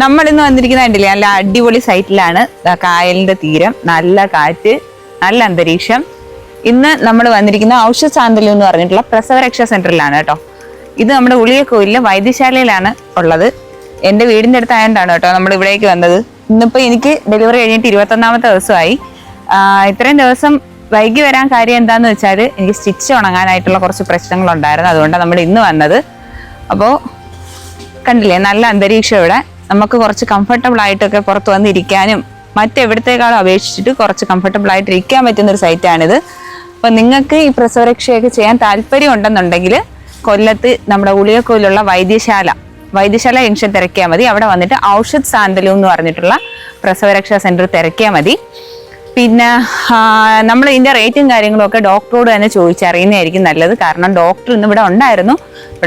നമ്മൾ ഇന്ന് വന്നിരിക്കുന്ന കണ്ടില്ലേ നല്ല അടിപൊളി സൈറ്റിലാണ് കായലിന്റെ തീരം നല്ല കാറ്റ് നല്ല അന്തരീക്ഷം. ഇന്ന് നമ്മൾ വന്നിരിക്കുന്ന ഔഷധ സാന്തല്യം എന്ന് പറഞ്ഞിട്ടുള്ള പ്രസവരക്ഷാ സെന്ററിലാണ് കേട്ടോ. ഇത് നമ്മുടെ ഉളിയക്കോയിലെ വൈദ്യശാലയിലാണ് ഉള്ളത്. എന്റെ വീടിന്റെ അടുത്ത് ആയതുകൊണ്ടാണ് കേട്ടോ നമ്മൾ ഇവിടേക്ക് വന്നത്. ഇന്നിപ്പോൾ എനിക്ക് ഡെലിവറി കഴിഞ്ഞിട്ട് ഇരുപത്തൊന്നാമത്തെ ദിവസമായി. ഇത്രയും ദിവസം വൈകി വരാൻ കാര്യം എന്താന്ന് വെച്ചാൽ എനിക്ക് സ്റ്റിച്ച് ഉണങ്ങാനായിട്ടുള്ള കുറച്ച് പ്രശ്നങ്ങളുണ്ടായിരുന്നു. അതുകൊണ്ടാണ് നമ്മൾ ഇന്ന് വന്നത്. അപ്പോൾ കണ്ടില്ലേ നല്ല അന്തരീക്ഷം ഇവിടെ. നമുക്ക് കുറച്ച് കംഫർട്ടബിൾ ആയിട്ടൊക്കെ പുറത്ത് വന്നിരിക്കാനും മറ്റെവിടത്തേക്കാളും അപേക്ഷിച്ചിട്ട് കുറച്ച് കംഫർട്ടബിൾ ആയിട്ട് ഇരിക്കാൻ പറ്റുന്ന ഒരു സൈറ്റാണിത് അപ്പോൾ നിങ്ങൾക്ക് ഈ പ്രസവരക്ഷയൊക്കെ ചെയ്യാൻ താല്പര്യം ഉണ്ടെന്നുണ്ടെങ്കിൽ കൊല്ലത്ത് നമ്മുടെ ഉളിയക്കോയിലുള്ള വൈദ്യശാല വൈദ്യശാല ജംഗ്ഷൻ തിരക്കിയാൽ മതി. അവിടെ വന്നിട്ട് ഔഷധ് സാന്തലു എന്ന് പറഞ്ഞിട്ടുള്ള പ്രസവരക്ഷാ സെന്റർ തിരക്കിയാൽ മതി. പിന്നെ നമ്മൾ ഇതിന്റെ റേറ്റും കാര്യങ്ങളൊക്കെ ഡോക്ടറോട് തന്നെ ചോദിച്ചറിയുന്നതായിരിക്കും നല്ലത്. കാരണം ഡോക്ടർ ഇന്ന് ഇവിടെ ഉണ്ടായിരുന്നു.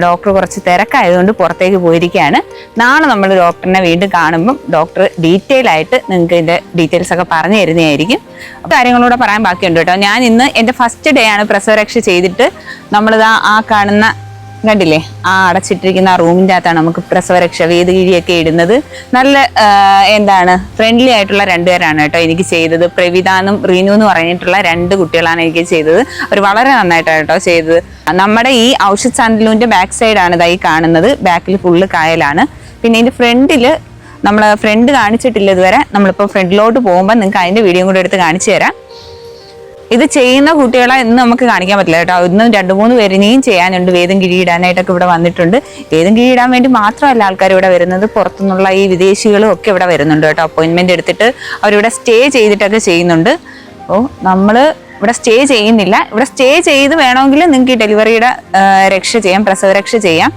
ഡോക്ടർ കുറച്ച് തിരക്കായതുകൊണ്ട് പുറത്തേക്ക് പോയിരിക്കുകയാണ്. നാളെ നമ്മൾ ഡോക്ടറിനെ വീണ്ടും കാണുമ്പം ഡോക്ടർ ഡീറ്റെയിൽ ആയിട്ട് നിങ്ങൾക്ക് ഇതിന്റെ ഡീറ്റെയിൽസ് ഒക്കെ പറഞ്ഞു തരുന്നതായിരിക്കും. കാര്യങ്ങളൂടെ പറയാൻ ബാക്കിയുണ്ട് കേട്ടോ. ഞാൻ ഇന്ന് എന്റെ ഫസ്റ്റ് ഡേ ആണ് പ്രസവരക്ഷ ചെയ്തിട്ട് നമ്മളിതാ ആ കാണുന്ന കണ്ടില്ലേ? ആ അടച്ചിട്ടിരിക്കുന്ന ആ റൂമിന്റെ അകത്താണ് നമുക്ക് പ്രസവരക്ഷ വേദഗിരിയൊക്കെ ഇടുന്നത്. നല്ല എന്താണ് ഫ്രണ്ട്ലി ആയിട്ടുള്ള രണ്ടുപേരാണ് കേട്ടോ എനിക്ക് ചെയ്തത്. പ്രവിതാനും റീനു എന്ന് പറഞ്ഞിട്ടുള്ള രണ്ട് കുട്ടികളാണ് എനിക്ക് ചെയ്തത്. അവർ വളരെ നന്നായിട്ടാണ് കേട്ടോ ചെയ്തത്. നമ്മുടെ ഈ ഔഷധ ചാന്തലൂന്റെ ബാക്ക് സൈഡാണ് ഇതായി കാണുന്നത്. ബാക്കിൽ ഫുള്ള് കായലാണ്. പിന്നെ ഇതിന്റെ ഫ്രണ്ടിൽ നമ്മൾ ഫ്രണ്ട് കാണിച്ചിട്ടില്ല ഇതുവരെ. നമ്മളിപ്പോൾ ഫ്രണ്ടിലോട്ട് പോകുമ്പോൾ നിങ്ങൾക്ക് അതിന്റെ വീഡിയോ കൂടെ എടുത്ത് കാണിച്ചു തരാം. ഇത് ചെയ്യുന്ന കുട്ടികളെ ഇന്ന് നമുക്ക് കാണിക്കാൻ പറ്റില്ല കേട്ടോ. ഇന്നും രണ്ട് മൂന്ന് പേരിനെയും ചെയ്യാനുണ്ട്. വേദം കിഴിയിടാനായിട്ടൊക്കെ ഇവിടെ വന്നിട്ടുണ്ട്. വേദം കിഴിയിടാൻ വേണ്ടി മാത്രമല്ല ആൾക്കാർ ഇവിടെ വരുന്നത്. പുറത്തുനിന്നുള്ള ഈ വിദേശികളും ഒക്കെ ഇവിടെ വരുന്നുണ്ട് കേട്ടോ. അപ്പോയിൻമെന്റ് എടുത്തിട്ട് അവരിവിടെ സ്റ്റേ ചെയ്തിട്ടൊക്കെ ചെയ്യുന്നുണ്ട്. അപ്പോൾ നമ്മൾ ഇവിടെ സ്റ്റേ ചെയ്യുന്നില്ല. ഇവിടെ സ്റ്റേ ചെയ്ത് വേണമെങ്കിൽ നിങ്ങൾക്ക് ഈ ഡെലിവറിയുടെ രക്ഷ ചെയ്യാം. പ്രസവരക്ഷ ചെയ്യാം.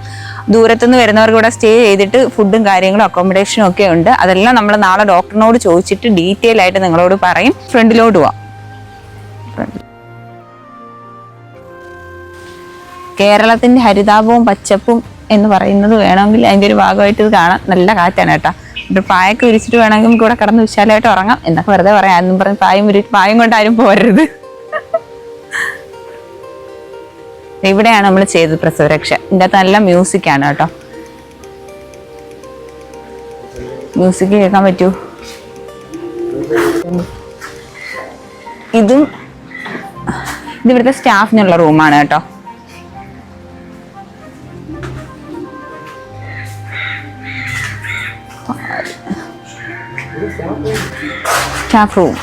ദൂരത്തുനിന്ന് വരുന്നവർക്ക് ഇവിടെ സ്റ്റേ ചെയ്തിട്ട് ഫുഡും കാര്യങ്ങളും അക്കോമഡേഷനും ഒക്കെ ഉണ്ട്. അതെല്ലാം നമ്മൾ നാളെ ഡോക്ടറിനോട് ചോദിച്ചിട്ട് ഡീറ്റെയിൽ ആയിട്ട് നിങ്ങളോട് പറയും. ഫ്രണ്ടിലോട്ട് പോവാം. കേരളത്തിന്റെ ഹരിതാപവും പച്ചപ്പും എന്ന് പറയുന്നത് വേണമെങ്കിൽ അതിന്റെ ഒരു ഭാഗമായിട്ട് ഇത് കാണാം. നല്ല കാറ്റാണ് കേട്ടോ. ഒരു പായൊക്കെ വിരിച്ചിട്ട് വേണമെങ്കിൽ നമുക്ക് ഇവിടെ കിടന്ന് വിശാലമായിട്ട് ഉറങ്ങാം. എന്നൊക്കെ വെറുതെ പറയാം. എന്നും പറഞ്ഞ് പായം ഒരു പായം കൊണ്ട് ആരും പോരരുത് ഇവിടെയാണ് നമ്മൾ ചെയ്തത് പ്രസവരക്ഷ. ഇതിന്റെ അകത്ത് നല്ല മ്യൂസിക് ആണ് കേട്ടോ. മ്യൂസിക് കേൾക്കാൻ പറ്റൂ? ഇതും ഇത് ഇവിടുത്തെ സ്റ്റാഫിനുള്ള റൂമാണ് കേട്ടോ. Staff room.